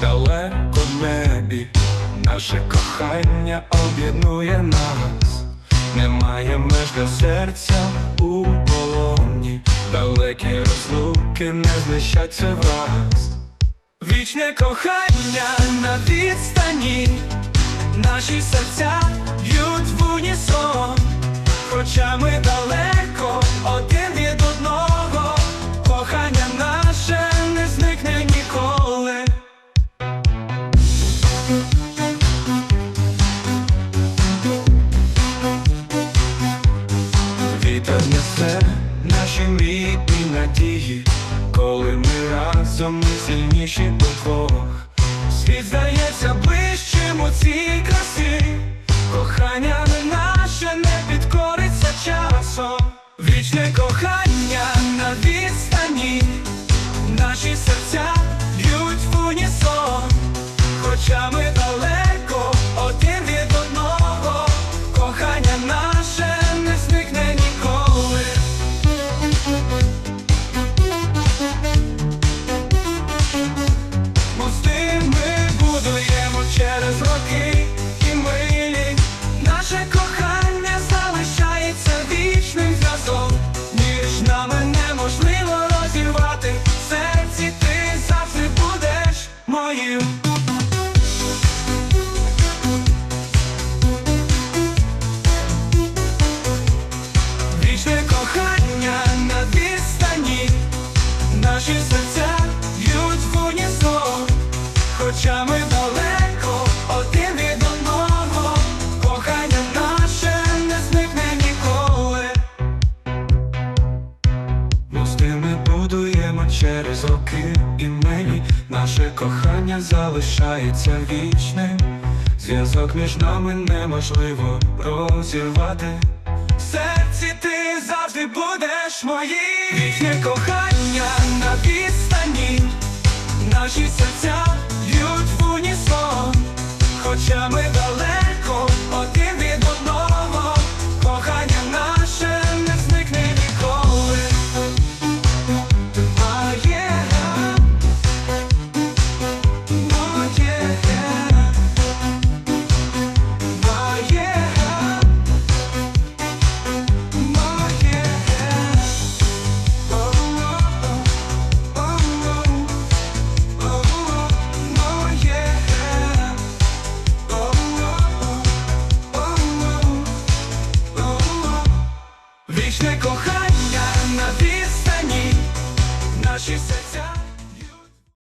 далеко в небі, наше кохання об'єднує нас, немає меж для серця у полоні, далекі розлуки не знищаться враз. Вічне кохання на відстані, наші серця б'ють в унісон, хоча ми далеко Вітер несе наші мрії надії, коли ми разом ми сильніші двох Світ здається ближчим у цій красі, кохання не наше не підкориться часом. Вічне кохання моїм. Вічне кохання на відстані, наші серця б'ють в унісон, хоча ми через роки і мені наше кохання залишається вічним. Зв'язок між нами неможливо розірвати. В серці ти завжди будеш моїм Вічне кохання на відстані, наші серця кохання на відстані, наші серця.